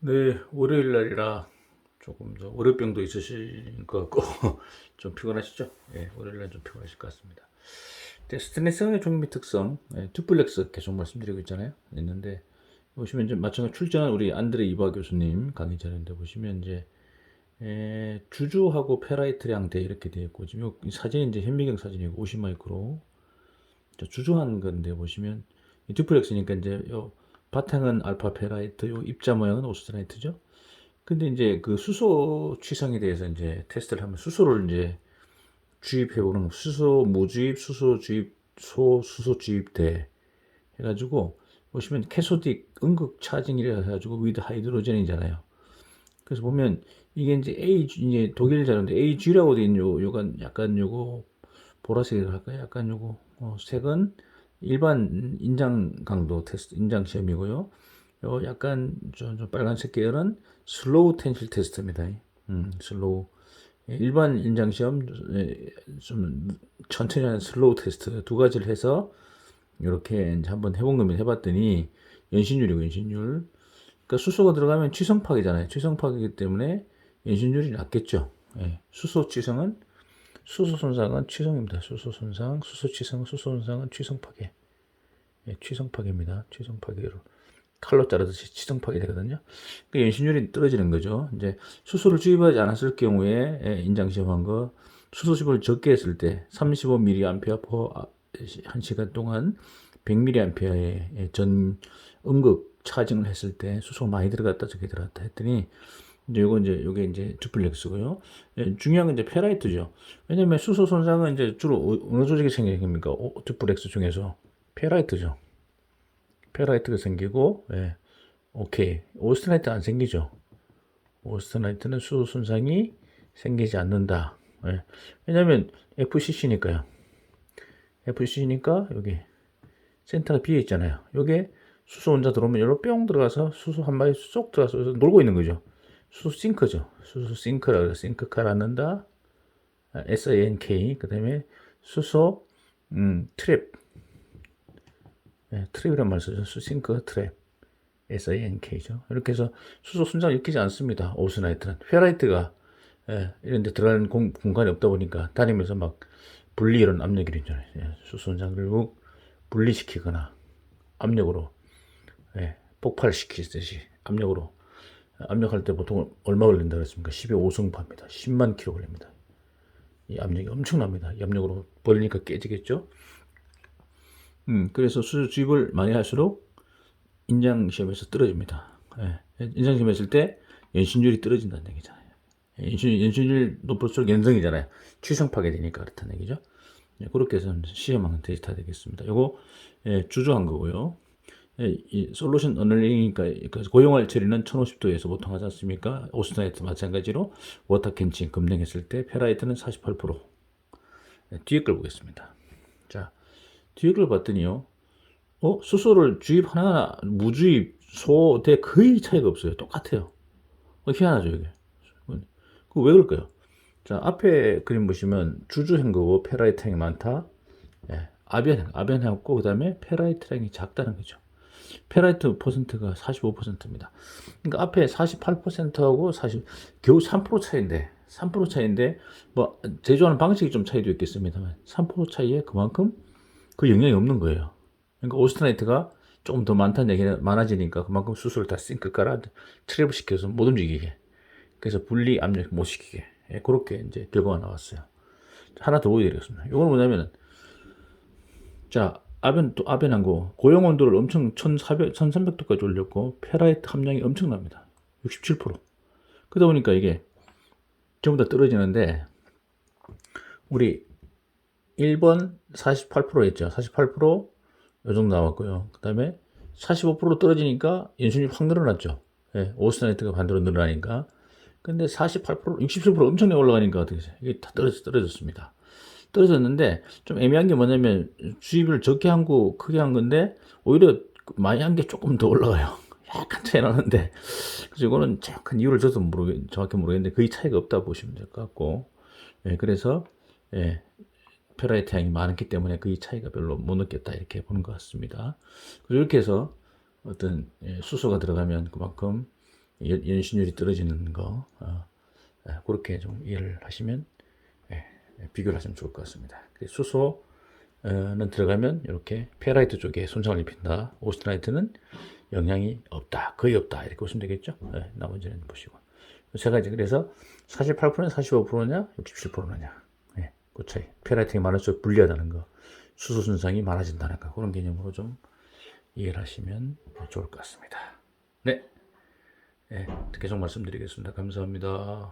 네, 월요일 날이라 조금 더 월요병도 있으실 것 같고 좀 피곤하시죠? 예, 월요일 날 좀 피곤하실 것 같습니다. 네, 스테인리스의 종류 및 특성, 예, 듀플렉스 계속 말씀드리고 있잖아요. 있는데 보시면 이제 마찬가지 출전한 우리 안드레 이바 교수님 강의 자료인데 보시면 이제 에, 주주하고 페라이트량 대 이렇게 되어 있고 지금 이 사진이 이제 현미경 사진이고 50 마이크로 자, 주주한 건데 보시면 이 듀플렉스니까 이제 요 바탕은 알파 페라이트, 요 입자 모양은 오스트라이트죠. 근데 이제 그 수소 취성에 대해서 이제 테스트를 하면 수소를 이제 주입해 보는 수소 무주입, 수소 주입, 소 수소 주입대 해가지고 보시면 캐소딕 음극 차징이라 해가지고 위드 하이드로젠이잖아요. 그래서 보면 이게 이제 A 이제 독일 자료인데 AG라고 돼 있는 요 요건 약간 요거 보라색이라 할까요? 약간 요거 어, 색은 일반 인장 강도 테스트 인장 시험이고요. 요 약간 좀, 좀 빨간색 계열은 슬로우 텐실 테스트입니다. 음, 슬로우 예, 일반 인장 시험 예, 좀 천천히 하는 슬로우 테스트 두 가지를 해서 이렇게 한번 해본 겁니다. 해봤더니 연신율이고 연신율. 그러니까 수소가 들어가면 취성파기잖아요. 취성파기이기 때문에 연신율이 낮겠죠. 예, 수소 취성은 수소 손상은 취성입니다. 수소 손상, 수소 취성, 수소 손상은 취성 파괴. 예, 취성 파괴입니다. 취성 파괴로 칼로 자르듯이 취성 파괴 되거든요. 그 연신율이 떨어지는 거죠. 이제 수소를 주입하지 않았을 경우에 예, 인장 시험한 거 수소식을 적게 했을 때 35mA 한 시간 동안 100mA의 전 음극 차징을 했을 때 수소가 많이 들어갔다 적게 들어갔다 했더니 이제 요거 이제 요게 이제 듀플렉스고요. 예, 중요한 건 이제 페라이트죠. 왜냐면 수소 손상은 이제 주로 어- 어느 조직이 생깁니까? 오, 듀플렉스 중에서 페라이트죠. 페라이트가 생기고 예. 오케이. 오스트라이트 안 생기죠. 오스트라이트는 수소 손상이 생기지 않는다. 예. 왜냐면 FCC니까요. FCC니까 여기 센터가 비어 있잖아요. 요게 수소 혼자 들어오면 여기로 뿅 들어가서 수소 한 마리 쏙 들어가서 놀고 있는 거죠. 수소 싱크죠. 수소 싱크라 그래. 싱크카를 넣는다. SINK. 그 다음에 수소, 음, 트랩. 네, 트랩이란 말 쓰죠. 수 싱크 트랩. SINK죠. 이렇게 해서 수소 순장 일으키지 않습니다. 오스나이트는. 페라이트가, 예, 이런 데 들어가는 공, 공간이 없다 보니까 다니면서 막 분리 이런 압력이 있잖아요. 예, 수소 순장 결국 분리시키거나 압력으로, 예, 폭발시키듯이 압력으로 압력할 때 보통 얼마 걸린다 그랬습니까? 10의 5승파입니다. 10만 킬로 걸립니다. 이 압력이 엄청납니다. 이 압력으로 벌리니까 깨지겠죠? 음, 그래서 수술 주입을 많이 할수록 인장 시험에서 떨어집니다. 예, 인장 시험 했을 때 연신율이 떨어진다는 얘기잖아요. 예, 연신, 연신율 높을수록 연성이잖아요. 취성 파괴되니까 그렇다는 얘기죠. 예, 그렇게 해서 시험하는 데이터 되겠습니다. 요거 예, 주조한 거고요. 예, 이 솔루션 어널링이니까 그 고용할 처리는 1050도에서 보통 하지 않습니까? 오스나이트 마찬가지로 워터 캔칭 검증했을 때 페라이트는 48% 예, 뒤에 걸 보겠습니다. 자, 뒤에 걸 봤더니요. 어, 수소를 주입 하나 무주입 소 대 거의 차이가 없어요. 똑같아요. 어, 희한하죠, 이게. 그 왜 그럴까요? 자, 앞에 그림 보시면 주주행 거고 페라이트량이 많다. 예, 아변행, 아변행고 그 다음에 페라이트량이 작다는 거죠. 페라이트 퍼센트가 45%입니다. 그러니까 앞에 48%하고 40 겨우 3% 차이인데 3% 차이인데 뭐 제조하는 방식이 좀 차이도 있겠습니다만 3% 차이에 그만큼 그 영향이 없는 거예요. 그러니까 오스트라이트가 조금 더 많다는 얘기가 많아지니까 그만큼 수소를 다 싱크 깔아 트랩 시켜서 못 움직이게 그래서 분리 압력 못 시키게 예, 그렇게 이제 결과가 나왔어요. 하나 더 보여드리겠습니다. 이건 뭐냐면은 자 아변 또거 고용 온도를 엄청 1,400, 1,300도까지 올렸고 페라이트 함량이 엄청납니다. 67%. 그러다 보니까 이게 전부 다 떨어지는데 우리 1번 48%였죠. 48%요 정도 나왔고요. 그 다음에 45% 떨어지니까 연순이 확 늘어났죠. 예, 오스나이트가 반대로 늘어나니까. 근데 48%, 67% 엄청나게 올라가니까 어떻게? 이게 다 떨어져, 떨어졌습니다. 떨어졌는데 좀 애매한 게 뭐냐면 주입을 적게 한 거 크게 한 건데 오히려 많이 한 게 조금 더 올라가요. 약간 차이 나는데 그래서 이거는 정확한 이유를 저도 모르겠, 정확히 모르겠는데 거의 차이가 없다 보시면 될 것 같고 예, 그래서 예, 페라이트 양이 많았기 때문에 거의 차이가 별로 못 느꼈다 이렇게 보는 것 같습니다. 그래서 이렇게 해서 어떤 예, 수소가 들어가면 그만큼 연- 연신율이 떨어지는 거 어, 예, 그렇게 좀 이해를 하시면 비교를 하시면 좋을 것 같습니다. 수소는 들어가면 이렇게 페라이트 쪽에 손상을 입힌다. 오스트라이트는 영향이 없다. 거의 없다. 이렇게 보시면 되겠죠. 예, 나머지는 보시고. 제가 이제 그래서 48%냐 45%냐 67%냐 예, 그 차이. 페라이트가 많을수록 불리하다는 거. 수소 손상이 많아진다는 거. 그런 개념으로 좀 이해를 하시면 좋을 것 같습니다. 네. 예, 계속 말씀드리겠습니다. 감사합니다.